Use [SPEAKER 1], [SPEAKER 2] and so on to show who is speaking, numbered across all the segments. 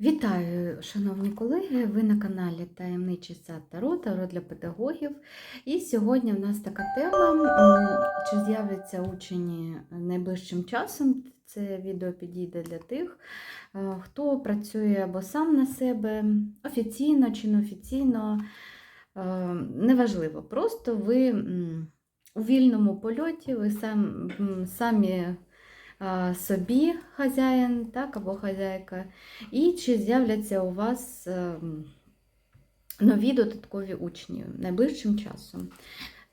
[SPEAKER 1] Вітаю, шановні колеги! Ви на каналі Таємничий сад Таро, Таро для педагогів. І сьогодні в нас така тема: чи з'являться учені найближчим часом. Це відео підійде для тих, е, хто працює або сам на себе, офіційно чи неофіційно. Е, Неважливо, просто ви у вільному польоті, ви сам, самі собі хазяїн, так, або хазяйка, і чи з'являться у вас ем, нові додаткові учні найближчим часом.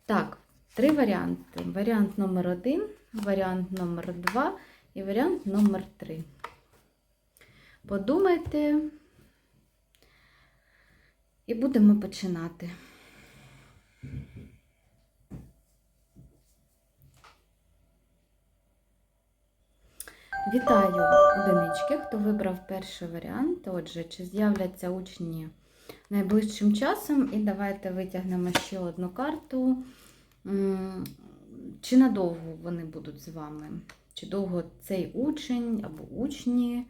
[SPEAKER 1] Так, три варіанти. Варіант номер один, варіант номер два і варіант номер три. Подумайте і будемо починати. Вітаю одинички, хто вибрав перший варіант. Отже, чи з'являться учні найближчим часом? І давайте витягнемо ще одну карту. Чи надовго вони будуть з вами? Чи довго цей учень або учні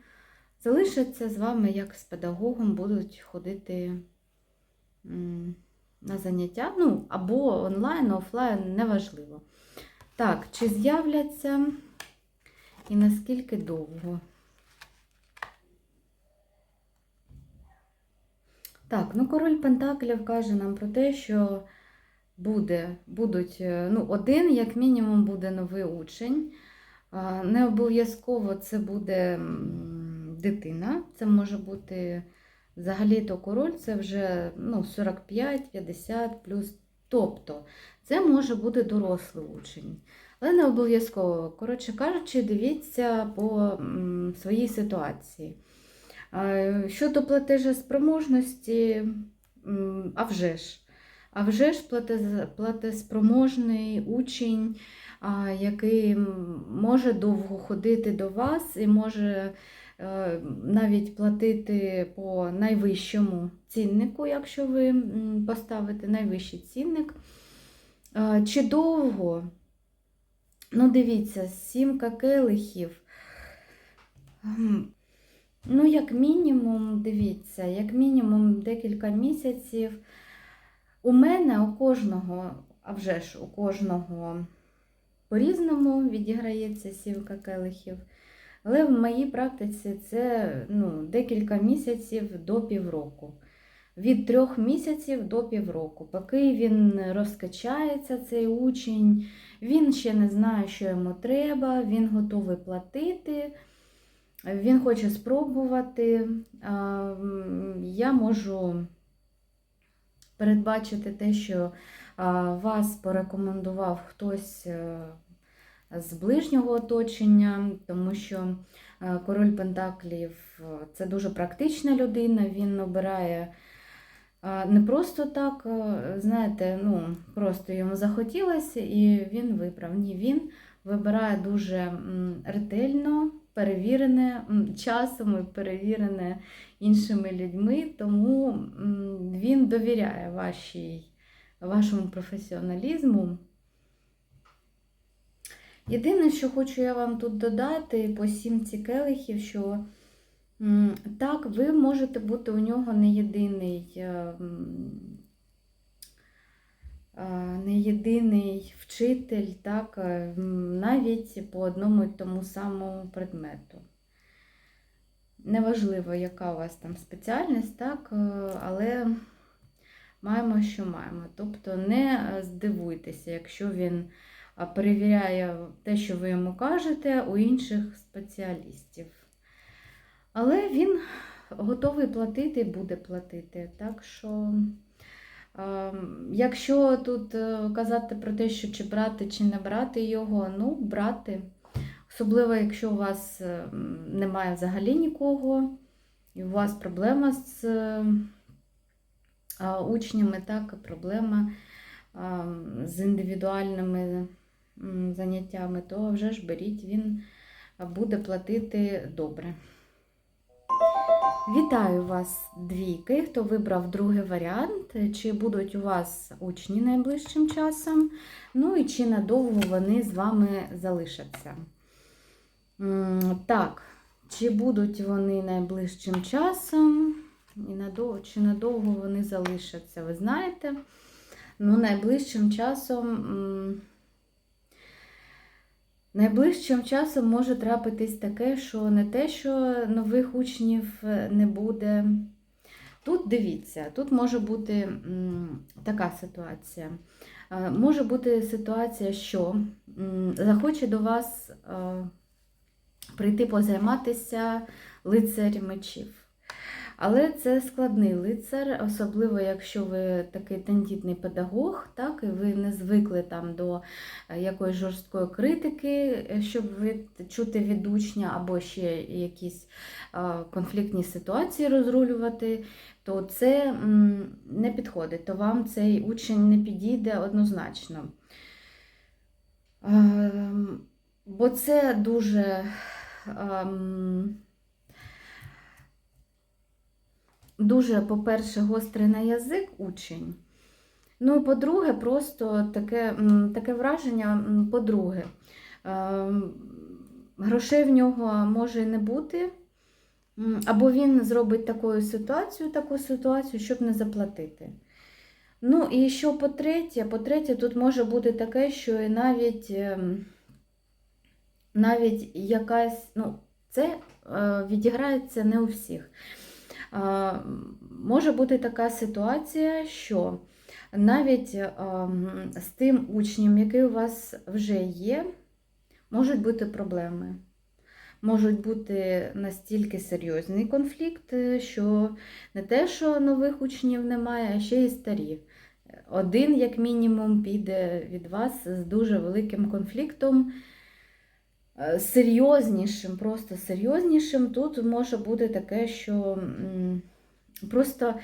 [SPEAKER 1] залишаться з вами, як з педагогом, будуть ходити на заняття? Ну, або онлайн, офлайн, неважливо. Так, чи з'являться і наскільки довго? Так, ну король Пентаклів каже нам про те, що буде, будуть, е, ну, один, як мінімум, буде новий учень. Не обов'язково це буде дитина, це може бути взагалі-то король, це вже ну, 45-50 плюс. Тобто, це може бути дорослий учень. Але не обов'язково. Коротше кажучи, дивіться по своїй ситуації. Щодо платежеспроможності, а вже ж. А вже ж плате- платеспроможний учень, який може довго ходити до вас і може навіть платити по найвищому ціннику, якщо ви поставите найвищий цінник. Чи довго? Ну, дивіться, сімка келихів. Ем, Ну, як мінімум, дивіться, як мінімум декілька місяців. У мене у кожного, а вже ж у кожного по-різному відіграється сімка келихів. Але в моїй практиці це ну, декілька місяців до півроку. Від трьох місяців до півроку. Поки він розкачається, цей учень, він ще не знає, що йому треба, він готовий платити, він хоче спробувати. Я можу передбачити те, що вас порекомендував хтось е, з ближнього оточення, тому що е, король Пентаклів е, це дуже практична людина, він обирає. Не просто так, е, знаєте, ну, просто йому захотілося і він вибрав. Ні, він вибирає дуже ретельно, перевірене часом і перевірене іншими людьми, тому він довіряє вашій, вашому професіоналізму. Єдине, що хочу я вам тут додати по сімці келихів, що Так, ви можете бути у нього не єдиний, е, е, не єдиний вчитель, так, е, навіть по одному і тому самому предмету. Неважливо, яка у вас там спеціальність, так, але маємо, що маємо. Тобто не здивуйтеся, якщо він перевіряє те, що ви йому кажете, у інших спеціалістів. Але він готовий платити буде платити. Так що, якщо тут е, казати про те, що чи брати, чи не брати його, ну, брати. Особливо, якщо у вас е, немає взагалі нікого, і у вас проблема з е, учнями, так, проблема з індивідуальними заняттями, то вже ж беріть, він буде платити добре. Вітаю вас, двійки, хто вибрав другий варіант. Чи будуть у вас учні найближчим часом? Ну і чи надовго вони з вами залишаться? Так, Чи будуть вони найближчим часом, і надовго, чи надовго вони залишаться, ви знаєте. Ну, найближчим часом. Найближчим часом може трапитись таке, що не те, що нових учнів е, не буде. Тут дивіться, тут може бути така ситуація. Е, Може бути ситуація, що захоче до вас е, прийти позайматися лицар мечів. Але це складний лицар, особливо якщо ви такий тендітний педагог, так, і ви не звикли там до е, якоїсь жорсткої критики, е, щоб ви чути від учня, або ще якісь конфліктні ситуації розрулювати, то це не підходить, то вам цей учень не підійде однозначно. Ем, Бо це дуже. Дуже, по-перше, гострий на язик учень. Ну, по-друге, просто таке, таке враження, по-друге, ем, грошей в нього може не бути, або він зробить таку ситуацію, таку ситуацію, щоб не заплатити. Ну, і що по-третє, по-третє, тут може бути таке, що і навіть, ем, навіть якась, ну, це е, відіграється не у всіх. Е, Може бути така ситуація, що навіть ем, з тим учнем, який у вас вже є, можуть бути проблеми. Можуть бути настільки серйозний конфлікт, е, що не те, що нових учнів немає, а ще й старі. Один, як мінімум, піде від вас з дуже великим конфліктом, е, серйознішим, просто серйознішим. Тут може бути таке, що просто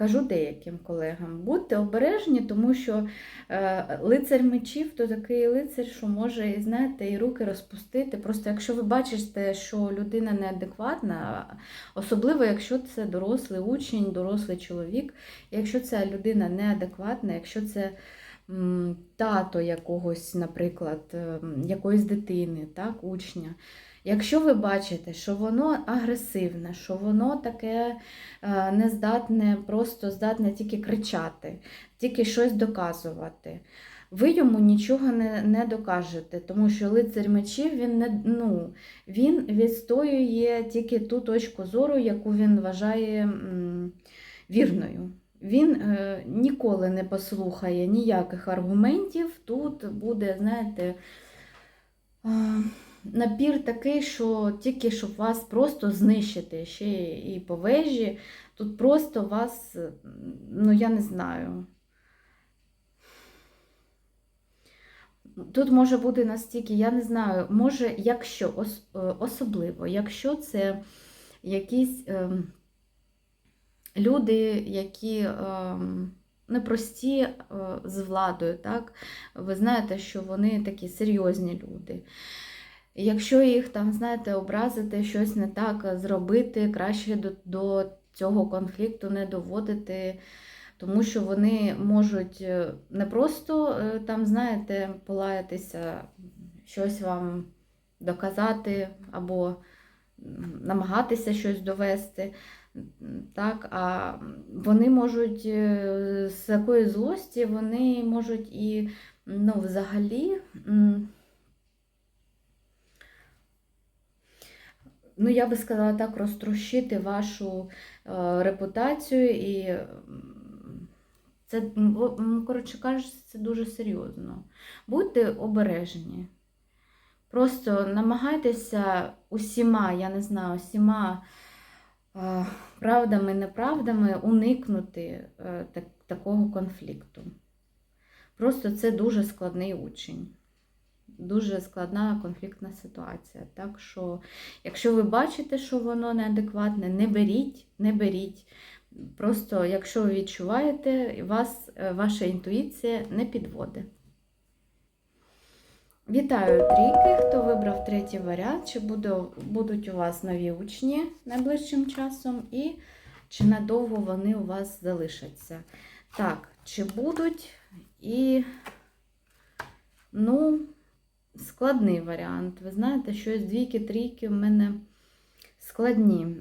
[SPEAKER 1] кажу деяким колегам, будьте обережні, тому що е, лицар мечів то такий лицар, що може, і, знаєте, і руки розпустити. Просто якщо ви бачите, що людина неадекватна, особливо якщо це дорослий учень, дорослий чоловік, якщо ця людина неадекватна, якщо це тато якогось, наприклад, ем, якоїсь дитини, так, учня. Якщо ви бачите, що воно агресивне, що воно таке е, не здатне, просто здатне тільки кричати, тільки щось доказувати, ви йому нічого не, не докажете, тому що лицар мечів він не ну, він відстоює тільки ту точку зору, яку він вважає м, вірною. Він е, ніколи не послухає ніяких аргументів. Тут буде, знаєте, е, напір такий, що тільки щоб вас просто знищити ще і по вежі, тут просто вас, ну я не знаю. Тут може бути настільки, я не знаю, може, якщо е, особливо, якщо це якісь ем, люди, які ем, непрості е, з владою, так? Ви знаєте, що вони такі серйозні люди. Якщо їх там, знаєте, образити, щось не так зробити, краще до, до цього конфлікту не доводити, тому що вони можуть е, не просто е, там, знаєте, полаятися, щось вам доказати або намагатися щось довести. Так, а вони можуть е, з такої злості, вони можуть і ну, взагалі. ну, я би сказала так, розтрощити вашу е, репутацію і це, коротше кажучи, це дуже серйозно. Будьте обережні. Просто намагайтеся усіма, я не знаю, усіма правдами, неправдами уникнути е, так, такого конфлікту. Просто це дуже складний учень. Дуже складна конфліктна ситуація. Так що, якщо ви бачите, що воно неадекватне, не беріть, не беріть. Просто, якщо ви відчуваєте, вас, е, ваша інтуїція не підводить. Вітаю трійки, хто вибрав третій варіант, чи будуть у вас нові учні найближчим часом, і чи надовго вони у вас залишаться. Так, чи будуть і, ну, складний варіант. Ви знаєте, щось двійки, трійки в мене складні.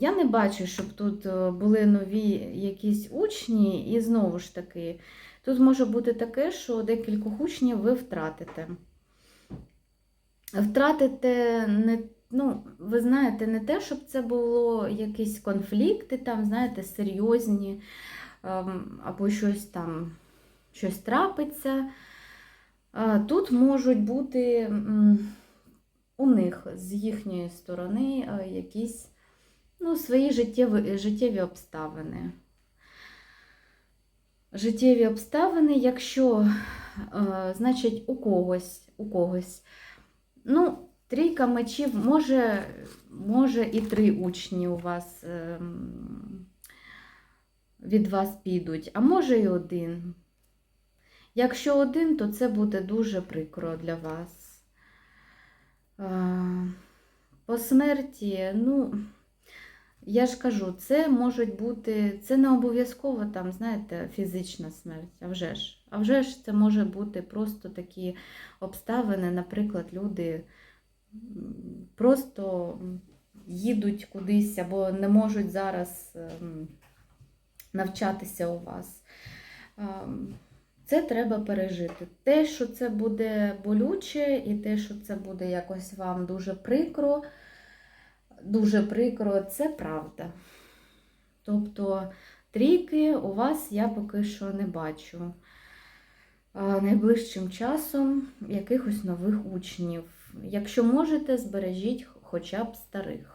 [SPEAKER 1] Я не бачу, щоб тут е, були нові якісь учні, і знову ж таки, тут може бути таке, що декількох учнів ви втратите. Втратите не, ну, ви знаєте, не те, щоб це було якісь конфлікти, там, знаєте, серйозні, ем, або щось там щось трапиться. Тут можуть бути у них з їхньої сторони е, якісь ну, свої життєві, життєві обставини. Життєві обставини, якщо, е, значить, у когось, у когось, ну, трійка мечів, може, може і три учні у вас ем, від вас підуть, а може і один. Якщо один, то це буде дуже прикро для вас. По смерті, ну, я ж кажу, це можуть бути, це не обов'язково там, знаєте, фізична смерть, а вже ж. А вже ж це може бути просто такі обставини, наприклад, люди просто їдуть кудись або не можуть зараз ем, навчатися у вас. Ем, Це треба пережити. Те, що це буде болюче, і те, що це буде якось вам дуже прикро, дуже прикро, це правда. Тобто трійки у вас я поки що не бачу. Найближчим часом якихось нових учнів. Якщо можете, збережіть хоча б старих.